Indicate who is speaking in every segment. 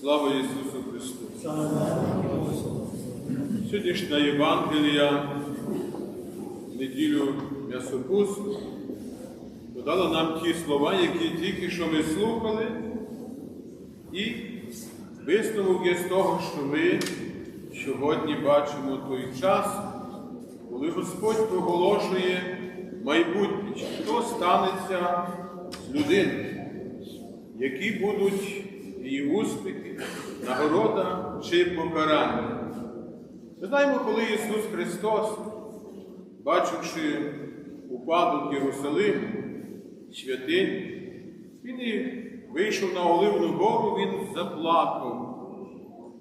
Speaker 1: Слава Ісусу Христу! Сьогоднішня Євангелія, неділю м'ясопусту, додала нам ті слова, які тільки що ми слухали, і висновок є з того, що ми сьогодні бачимо той час, коли Господь проголошує майбутнє, що станеться з людиною, які будуть її успіхи, нагорода чи покарання. Ми знаємо, коли Ісус Христос, бачивши упадок Єрусалиму, святинь, Він і вийшов на Оливну гору, Він заплакав.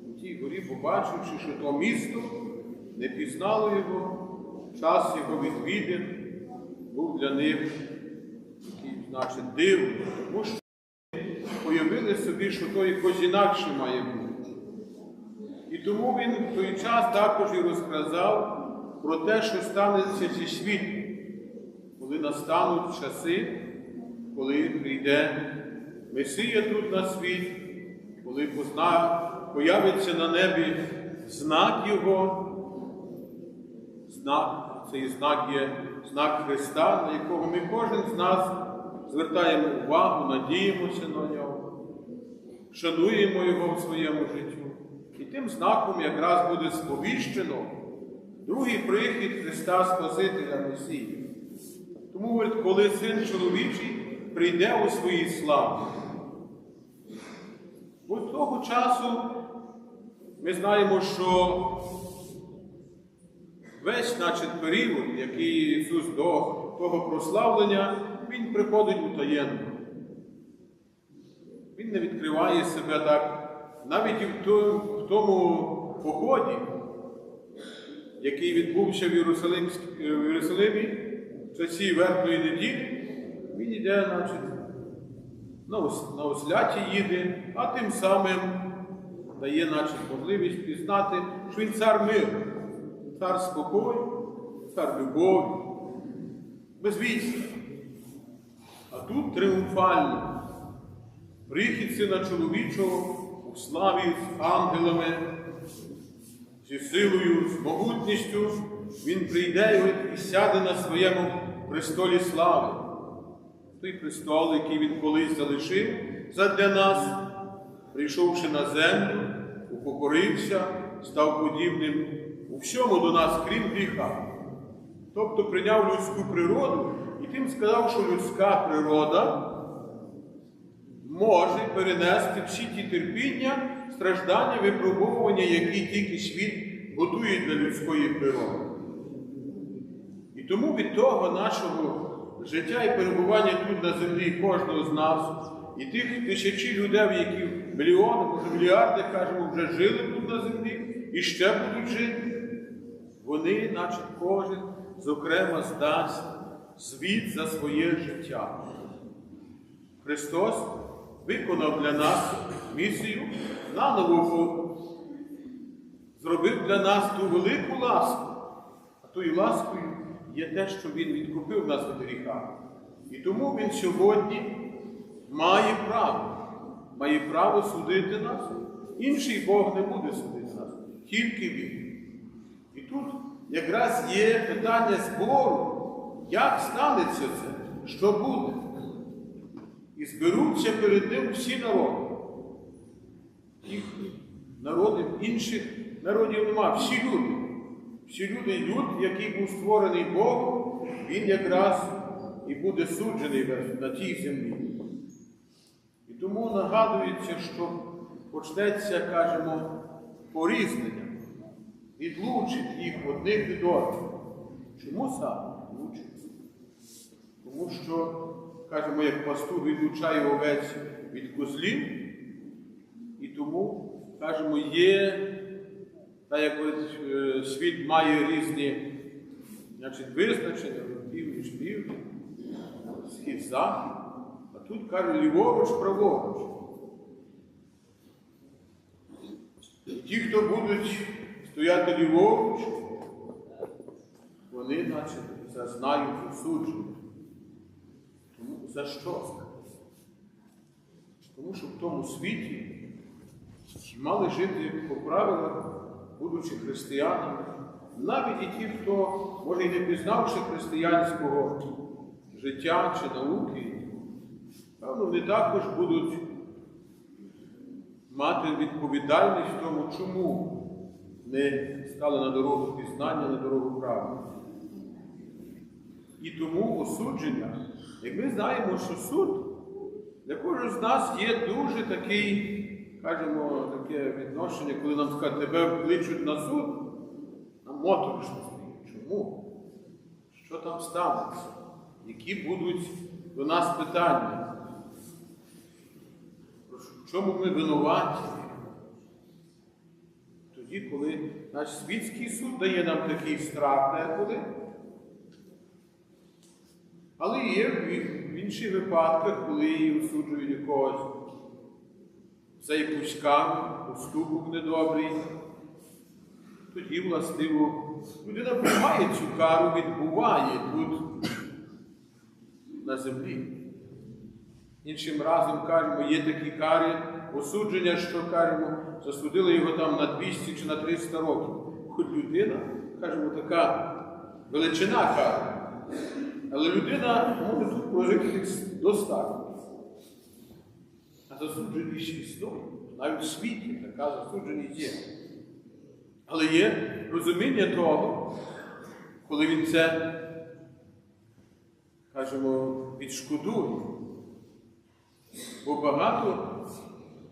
Speaker 1: У тій горі, побачивши, що то місто не пізнало його, час його відвідин був для них такий, значить, дивний, собі, що то якось інакше має бути. І тому він в той час також і розказав про те, що станеться зі світом, коли настануть часи, коли прийде Месія тут на світ, коли появиться на небі знак Його, знак, цей знак є знак Христа, на якого ми кожен з нас звертаємо увагу, надіємося на нього, шануємо його в своєму життю. І тим знаком якраз буде сповіщено другий прихід Христа Спасителя Месії. Тому, коли син чоловічий прийде у своїй славі. Бо того часу ми знаємо, що весь значить, період, який Ісус до того прославлення, Він приходить у таємно. Він не відкриває себе так, навіть і в тому, поході, який відбувся в, в Єрусалимі в часі верхної неділі, він йде, значить, на, осляті їде, а тим самим дає значить, можливість пізнати, що він цар миру, цар спокою, цар любові, безвісті. А тут тріумфально. Прихід сина чоловічого у славі з ангелами, зі силою, з могутністю, він прийде і сяде на своєму престолі слави. Той престол, який він колись залишив задля нас, прийшовши на землю, упокорився, став подібним у всьому до нас, крім гріха. Тобто прийняв людську природу і тим сказав, що людська природа може перенести всі ті терпіння, страждання, випробовування, які тільки світ готує для людської природи. І тому від того нашого життя і перебування тут на землі кожного з нас, і тих тисячі людей, які мільйони, може мільярди, кажемо, вже жили тут на землі і ще будуть жити, вони, наче кожен, зокрема, здасть звіт за своє життя. Христос виконав для нас місію, наново зробив для нас ту велику ласку. А тою ласкою є те, що Він відкупив нас від гріха. І тому Він сьогодні має право, має право судити нас. Інший Бог не буде судити нас, тільки Він. І тут якраз є питання збору, як станеться це, що буде. І зберуться перед ним всі народи. Тих народів, інших народів нема, всі люди. Всі люди, люд, який був створений Богом, він якраз і буде суджений на тій землі. І тому нагадується, що почнеться, кажемо, порізнення, відлучить їх одних від одних. Чому саме? Тому що, кажемо, як пастух відлучає овець від козлів, і тому, кажемо, є, так як е, світ має різні значить, визначення, північ, південь, схід, захід, а тут каже ліворуч, праворуч. І ті, хто будуть стояти ліворуч, вони, значить, зазнають осудження. За що? Тому що в тому світі мали жити по правилах, будучи християнами, навіть і ті, хто, може, і не пізнавши християнського життя чи науки, певно, вони також будуть мати відповідальність в тому, чому не стали на дорогу пізнання, на дорогу правди. І тому осудження, як ми знаємо, що суд для кожного з нас є дуже такий, кажемо, таке відношення, коли нам скажуть, тебе кличуть на суд, нам моторошно стоїть. Чому? Що там станеться? Які будуть до нас питання? В чому ми винуваті? Тоді, коли наш світський суд дає нам такий страх деколи, але є в інших випадках, коли її осуджують якогось за якусь кару, поступок недобрий, тоді, властиво, людина приймає цю кару, відбуває тут на землі. Іншим разом кажемо, є такі кари осудження, що кажемо, засудили його там на 200 чи на 300 років. Хоч людина, кажемо, така величина кара. Але людина може прожити достатньо. А засудженість існує. Навіть в світі така засудженість є. Але є розуміння того, коли він це, кажемо, відшкодує. Бо багато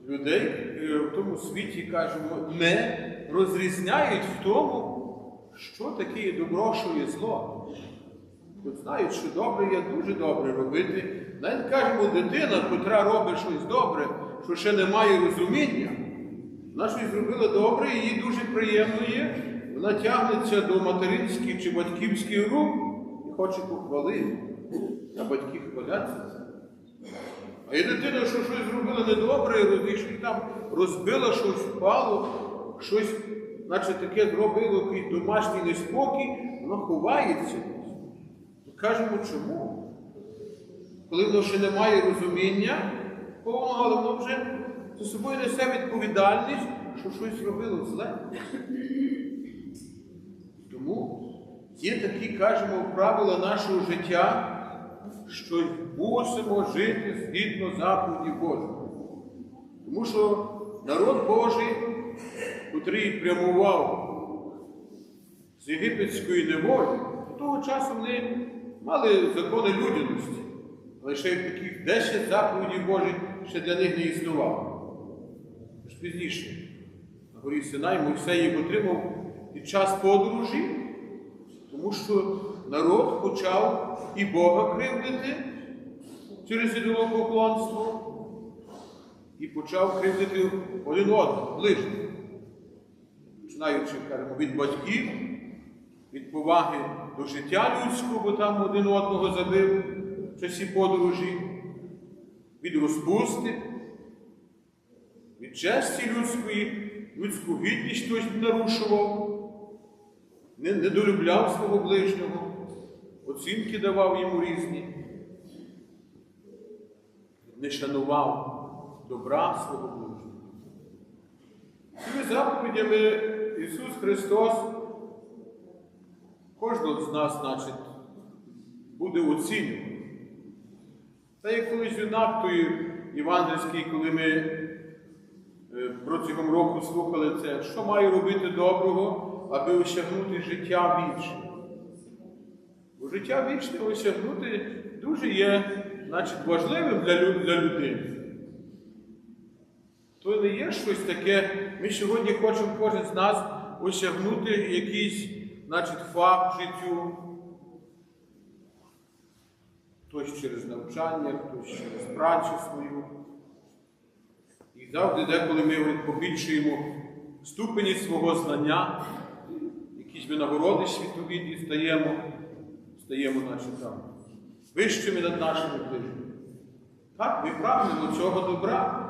Speaker 1: людей е, в тому світі, кажемо, не розрізняють в тому, що таке добро, що є зло. От знають, що добре є дуже добре робити. Навіть кажемо, дитина, котра робить щось добре, що ще не має розуміння, вона щось зробила добре, і їй дуже приємно є. Вона тягнеться до материнських чи батьківських рук і хоче похвалити, а батьки хваляться. А є дитина, що щось зробила недобре, розійшли там розбила щось впало, щось, наче таке зробило якийсь домашній неспокій, воно ховається. Кажемо, чому? Коли воно ще не має розуміння, повного, але воно вже за собою несе відповідальність, що щось зробило зле. Тому є такі, кажемо, правила нашого життя, що мусимо жити згідно заповіді Божої. Тому що народ Божий, котрий прямував з єгипетської неволі, того часу вони мали закони людяності, але й таких 10 заповідей Божих ще для них не існувало. Тож пізніше на горі Синай Мойсей їх отримав під час подорожі, тому що народ почав і Бога кривдити через ідолопоклонство, і почав кривдити один одного, ближніх. Починаючи, кажемо, від батьків, від поваги до життя людського, там один одного забив в часі подорожі, від розпусти, від честі людської, людську гідність хтось нарушував, не недолюбляв свого ближнього, оцінки давав йому різні, не шанував добра свого ближнього. Цими заповідями Ісус Христос кожного з нас, значить, буде оцінювати. Та як колись юнак той євангельський, коли ми е, протягом року слухали це, що маю робити доброго, аби осягнути життя вічне. Бо життя вічне осягнути дуже є значить, важливим для, для людини. То не є щось таке, ми сьогодні хочемо кожен з нас осягнути якийсь значить, факт життю. Хтось через навчання, хтось через працю свою. І завжди, деколи ми побільшуємо ступені свого знання, якісь винагороди світові дістаємо, стаємо наші там вищими над нашими ближніми. Так, ми прагнемо цього добра.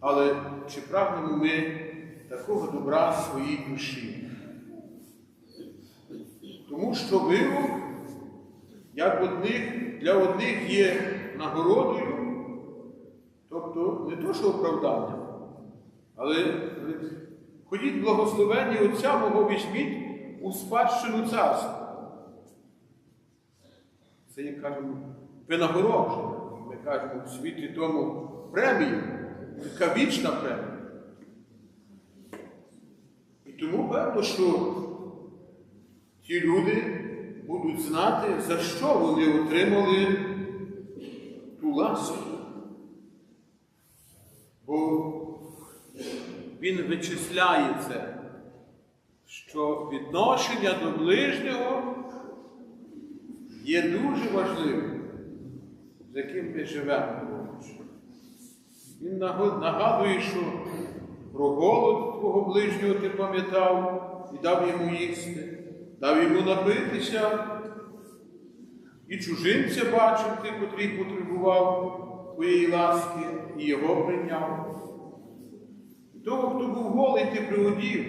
Speaker 1: Але чи прагнемо ми такого добра в своїй душі? Тому що вирок, як одних, для одних є нагородою, тобто не то, що оправдання, але ходіть благословенні Отця мого візьміть у спадщину царства. Це, як кажемо, винагородження. Ми кажемо в світі тому премію, яка вічна премія. Тому певно, що ті люди будуть знати, за що вони отримали ту ласку. Бо він вичисляє це, що відношення до ближнього є дуже важливим, з яким ми живемо. Він нагадує, що про голод твого ближнього ти пам'ятав і дав йому їсти, дав йому напитися, і чужинця бачив ти, котрий потребував твоєї ласки, і його прийняв. І того, хто був голий, ти приодів.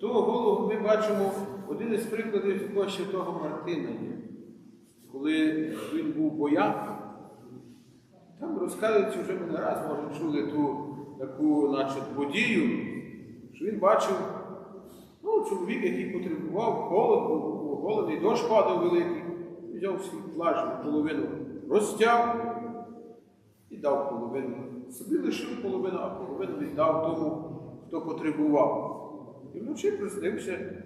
Speaker 1: Того голову ми бачимо один із прикладів такого святого Мартина є. Коли він був бояком, там розказується, вже ми не раз може чули ту таку значить, подію, що він бачив ну, чоловік, який потребував холод, був голодний, дощ падав великий, взяв свій плащ половину розтяг і дав половину. Собі лишив половину, а половину віддав тому, хто потребував. І вночі приснився,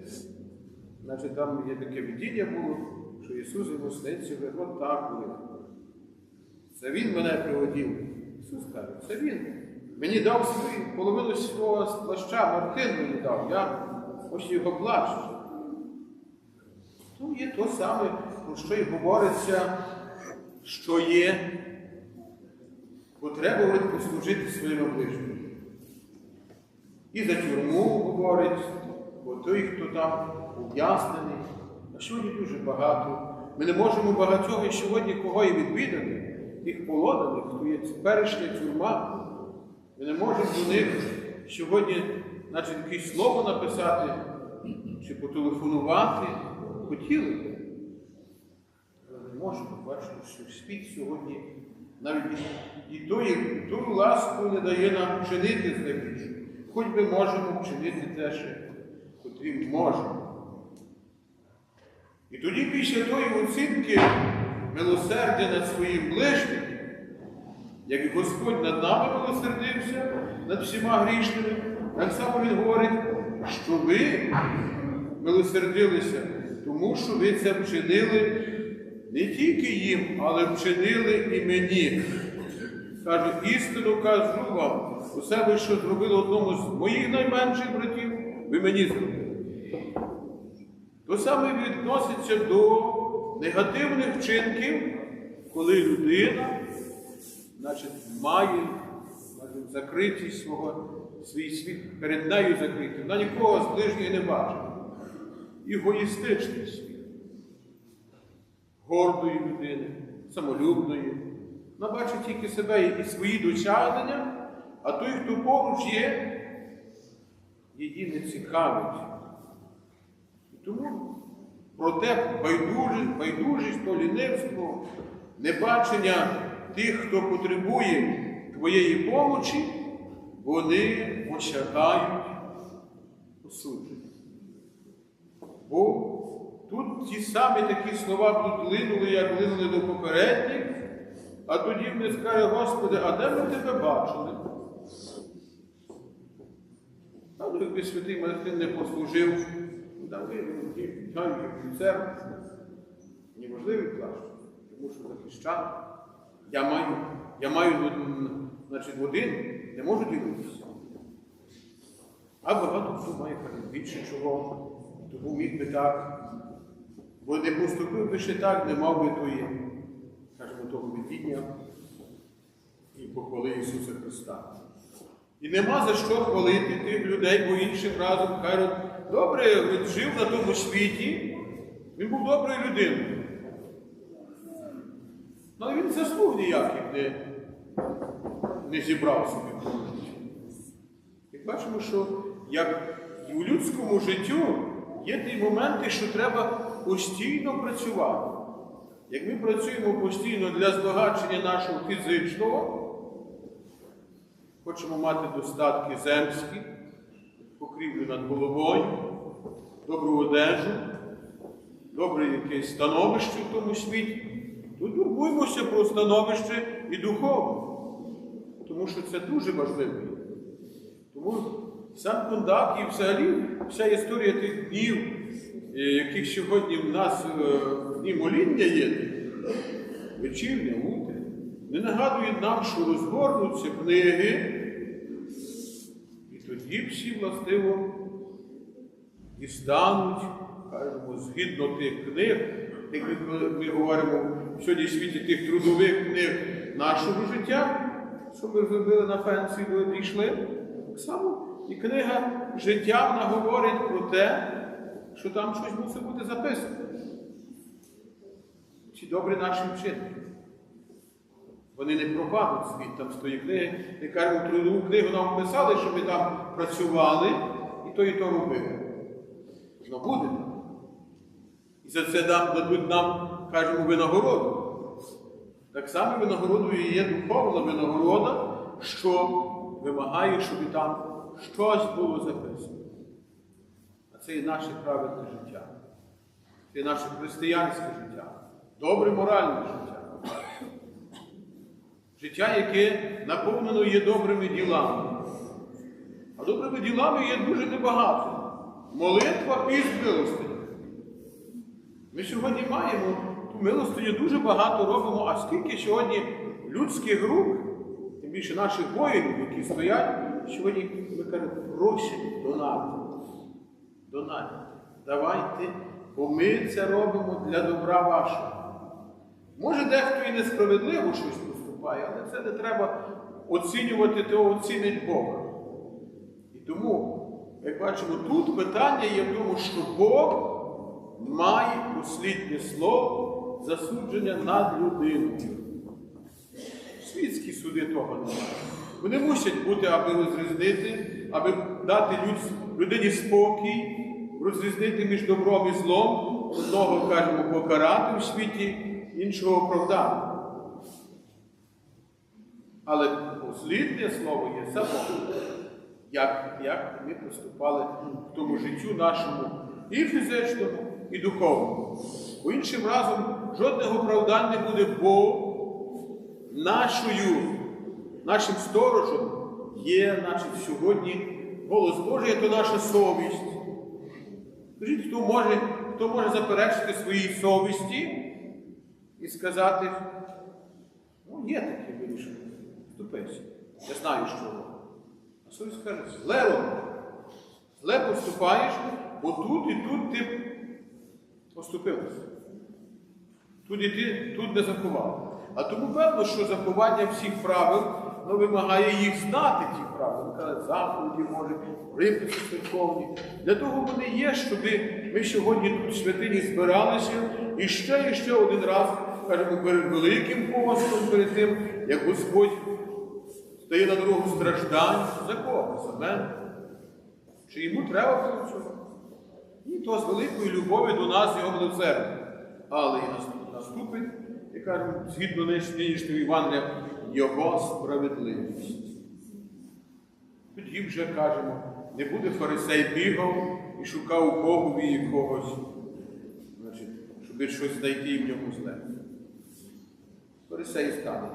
Speaker 1: значить там є таке видіння було, що Ісус йому сниться, говорить, от так було. Це Він мене приводив. Ісус каже, це Він. Мені дав свою половину свого плаща, Мартин мені дав, я ось його плащ. То є то саме, про що й говориться, що є потребувати послужити своєму ближньому. І за тюрму говорить, бо той, хто там ув'язнений, а сьогодні дуже багато. Ми не можемо багатьох і сьогодні кого і відвідати, тих полонених, хто є теперішня тюрма. Ми не можемо до них сьогодні, значить, якесь слово написати чи потелефонувати. Хотіли б. Але не можемо бачити, що світ сьогодні навіть і, ту ласку не дає нам вчинити з найбільшою. Хоч би можемо вчинити те, що котрі можемо. І тоді після тої оцінки милосердя над своїм ближнім, як Господь над нами милосердився, над всіма грішними, так само Він говорить, що ви милосердилися, тому що ви це вчинили не тільки їм, але вчинили і мені. Каже, істину кажу вам, усе ви, що зробили одному з моїх найменших братів, ви мені зробили. То саме відноситься до негативних вчинків, коли людина значить, має закритість свого, свій світ перед нею закритий. Вона нікого з ближнього не бачить. Егоїстичний світ. Гордої людини, самолюбної. Вона бачить тільки себе і свої досягнення, а той, хто поруч є, її не цікавить. І тому проте байдужість, байдужість, то лінивство, небачення тих, хто потребує твоєї помочі, вони осягають осудження. Бо тут ті самі такі слова тут линули, як линули до попередніх, а тоді вони скаже, Господи, а де ми тебе бачили? А ну, якби святий Мартин не послужив, дали офіцер, неможливий плащ, тому що захищати. Я маю, я маю значить, один, не можу ділитися. А багато хто має каже, більше чого, тому міг би так. Бо не поступив би ще так, не мав би тої, кажемо, того видіння і похвали Ісуса Христа. І нема за що хвалити тих людей, бо іншим разом кажуть, добре, він жив на тому світі, він був доброю людиною. Ну, але він заслуг ніяких не, не зібрав собі. І бачимо, що як і у людському життю є ті моменти, що треба постійно працювати. Як ми працюємо постійно для збагачення нашого фізичного, хочемо мати достатки земські, покрівлю над головою, добру одежу, добре якесь становище в тому світі, то турбуємося про становище і духовне. Тому що це дуже важливо. Тому сам Кондак і взагалі вся історія тих днів, е, яких сьогодні в нас е, в дні моління є, вечірня, утря, не нагадують нам, що розгорнуться книги, і тоді всі властиво дістануть, кажемо, згідно тих книг, як ми, говоримо сьогодні світі тих трудових книг нашого життя, що ми зробили на фенсі, коли дійшли. Так само і книга життя вона говорить про те, що там щось мусить бути записано. Ці добрі наші вчинки. Вони не пропадуть світ там з тої книги. Не кажемо, трудову книгу нам писали, що ми там працювали і то, і то робили. Ну буде. І за це дадуть нам, кажемо, винагороду. Так само винагородою є духовна винагорода, що вимагає, щоб там щось було записано. А це і наше праведне життя. Це і наше християнське життя, добре моральне життя. Життя, яке наповнено є добрими ділами. А добрими ділами є дуже небагато. Молитва піст милостиня. Ми сьогодні маємо милостиню дуже багато робимо, а скільки сьогодні людських рук, тим більше наших воїнів, які стоять, сьогодні ми кажемо, просять донати. Донати. Давайте, бо ми це робимо для добра вашого. Може, дехто і несправедливо щось поступає, але це не треба оцінювати, то оцінить Бог. І тому, як бачимо, тут питання є в тому, що Бог має посліднє слово засудження над людиною. Світські суди того немає. Вони мусять бути, аби розрізнити, аби дати людині спокій, розрізнити між добром і злом, одного, кажемо, покарати в світі, іншого оправдати. Але посліднє слово є само, як, як ми поступали в тому життю нашому і фізичному, і духовному. Бо іншим разом жодного оправдання не буде, бо нашою, нашим сторожем є значить, сьогодні голос Божий, то наша совість. Хто може, хто може заперечити своїй совісті і сказати, ну, є таке вирішення, вступися. Я знаю, що. А совість каже, зле. Зле поступаєш, бо тут і тут ти поступилася. Тут і тут не заховав. А тому певно, що заховання всіх правил ну, вимагає їх знати, ті правила. Каже, заповіді може, приписи церковні. Для того вони є, щоб ми сьогодні тут в святині збиралися і ще і ще один раз, кажемо, перед Великим постом, перед тим, як Господь стає на дорогу страждань. За кого? Чи йому треба цього? Ні, то з великої любові до нас його милосердя. Але і наступить, і кажемо, згідно нинішнього Євангелія, його справедливість. Тоді вже кажемо, не буде фарисей бігав і шукав у Богові якогось, значить, щоб щось знайти і в ньому зле. Фарисей стане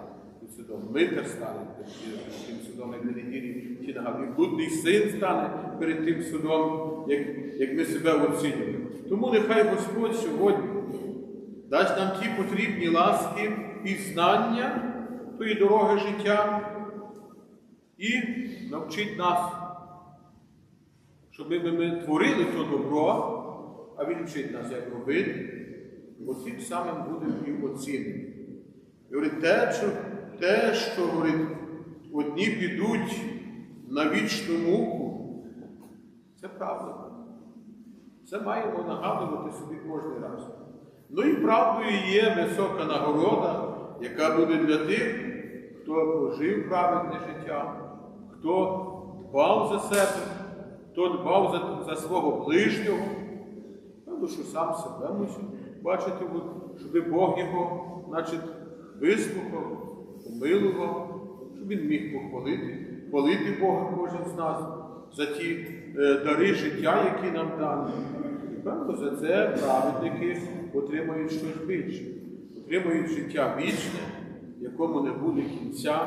Speaker 1: судом, митер стане перед тим судом, як на неділі ті нагадують. Блудний син стане перед тим судом, як, як ми себе оцінюємо. Тому нехай Господь сьогодні дасть нам ті потрібні ласки і знання тої дороги життя і навчить нас, щоб ми, ми творили то добро, а Він вчить нас, як робити, бо тим самим будемо і оцінені. Говорить, те, що, те, що говорить, одні підуть на вічну муку, це правда. Це маємо нагадувати собі кожен раз. Ну і правдою є висока нагорода, яка буде для тих, хто прожив праведне життя, хто дбав за себе, хто дбав за, за свого ближнього. Певно, що сам себе мусив бачити, щоб Бог його, значить, вислухав, помилував, щоб він міг похвалити хвалити Бога кожен з нас за ті е, дари життя, які нам дані. І певно, за це праведники отримають щось більше, отримають життя вічне, якому не буде кінця.